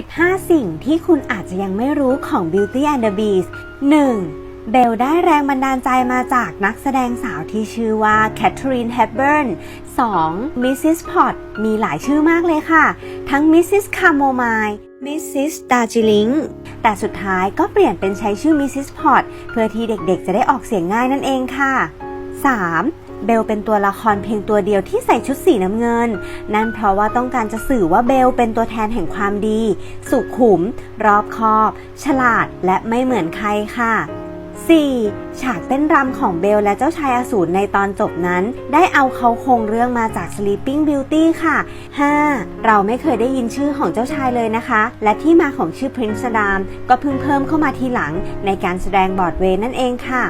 15 สิ่งที่คุณอาจจะยังไม่รู้ของ Beauty and the Beast 1. เบลได้แรงบันดาลใจมาจากนักแสดงสาวที่ชื่อว่าแคทเธอรีนแฮ b เบิร์น 2. Mrs. Pot มีหลายชื่อมากเลยค่ะ ทั้ง Mrs. Chamomile Mrs. Darjeeling แต่สุดท้ายก็เปลี่ยนเป็นใช้ชื่อ Mrs. Pot เพื่อที่เด็กๆ จะได้ออกเสียงง่ายนั่นเองค่ะ 3. เบลเป็นตัวละครเพียงตัวเดียวที่ใส่ชุดสีน้ำเงิน นั่นเพราะว่าต้องการจะสื่อว่าเบลเป็นตัวแทนแห่งความดี สุขุม รอบคอบ ฉลาดและไม่เหมือนใครค่ะ 4. ฉากเต้นรำของเบลและเจ้าชายอสูรในตอนจบนั้น ได้เอาเขาคงเรื่องมาจาก Sleeping Beauty ค่ะ 5. เราไม่เคยได้ยินชื่อของเจ้าชายเลยนะคะ และที่มาของชื่อ Prince Adam ก็เพิ่งเพิ่มเข้ามาทีหลังในการแสดงบอร์ดเวย์นั่นเองค่ะ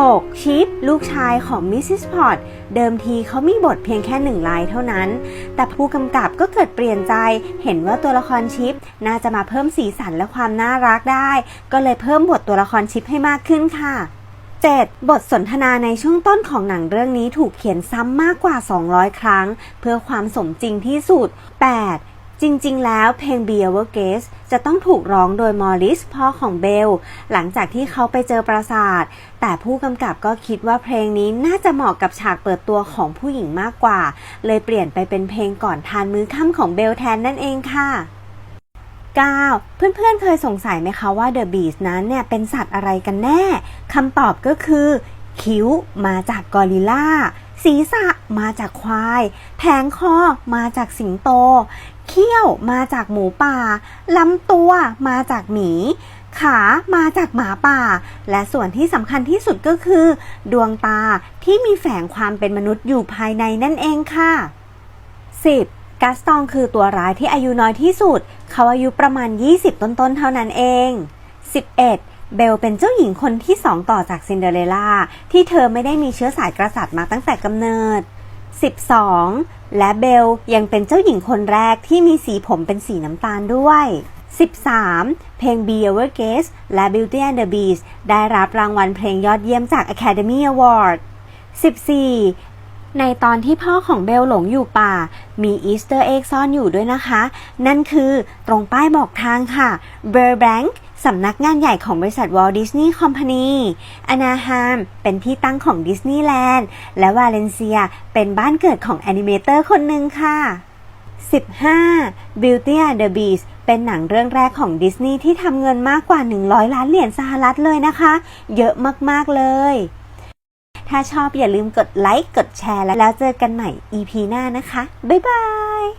6. ชิป ลูกชายของมิสซิสพอตเดิมทีเขามีบทเพียงแค่หนึ่งไลน์เท่านั้น แต่ผู้กำกับก็เกิดเปลี่ยนใจเห็นว่าตัวละครชิป น่าจะมาเพิ่มสีสันและความน่ารักได้ ก็เลยเพิ่มบทตัวละครชิปให้มากขึ้นค่ะ 7. บทสนทนาในช่วงต้นของหนังเรื่องนี้ถูกเขียนซ้ำมากกว่า 200 ครั้ง เพื่อความสมจริงที่สุด 8. จริงๆ แล้วเพลง Be Our Guest จะต้องถูกร้องโดยมอริสพ่อของเบล หลังจากที่เขาไปเจอปราสาท แต่ผู้กำกับก็คิดว่าเพลงนี้น่าจะเหมาะกับฉากเปิดตัวของผู้หญิงมากกว่า เลยเปลี่ยนไปเป็นเพลงก่อนทานมื้อค่ำของเบลแทนนั่นเองค่ะ 9. เพื่อนๆ เคยสงสัยไหมคะว่า The Beast นั้นเนี่ยเป็นสัตว์อะไรกันแน่ คำตอบก็คือ คิ้วมาจากกอริลลา ศีรษะมาจากควาย แผงคอมาจากสิงโต เขี้ยวมาจากหมูป่า ลำตัวมาจากหมี ขามาจากหมาป่า และส่วนที่สำคัญที่สุดก็คือ ดวงตาที่มีแฝงความเป็นมนุษย์อยู่ภายในนั่นเองค่ะ 10. กัสตองคือตัวร้ายที่อายุน้อยที่สุด เขาอายุประมาณ 20 ต้นๆ เท่านั้นเอง 11. เบลเป็นเจ้าหญิงคนที่สองต่อจากซินเดอเรลล่าที่เธอไม่ได้มีเชื้อสายกษัตริย์มาตั้งแต่กำเนิด 12. และเบลยังเป็นเจ้าหญิงคนแรกที่มีสีผมเป็นสีน้ำตาลด้วย 13. เพลง Be Our Guest และ Beauty and the Beast ได้รับรางวัลเพลงยอดเยี่ยมจาก Academy Award 14. ในตอนที่พ่อของเบลหลงอยู่ป่า มีอีสเตอร์เอ็กซ่อนอยู่ด้วยนะคะ นั่นคือตรงป้ายบอกทางค่ะ Burbank สำนักงานใหญ่ของบริษัท Walt Disney Company อนาฮาม เป็นที่ตั้งของดิสนีย์แลนด์ และวาเลนเซียเป็นบ้านเกิดของแอนิเมเตอร์คนหนึ่งค่ะ 15. Beauty and the Beast เป็นหนังเรื่องแรกของดิสนีย์ที่ทำเงินมากกว่า 100 ล้านเหรียญสหรัฐเลยนะคะ เยอะมากๆเลย ถ้าชอบอย่าลืมกดไลค์ กดแชร์แล้วเจอกันใหม่ EP หน้านะคะ บ๊ายบาย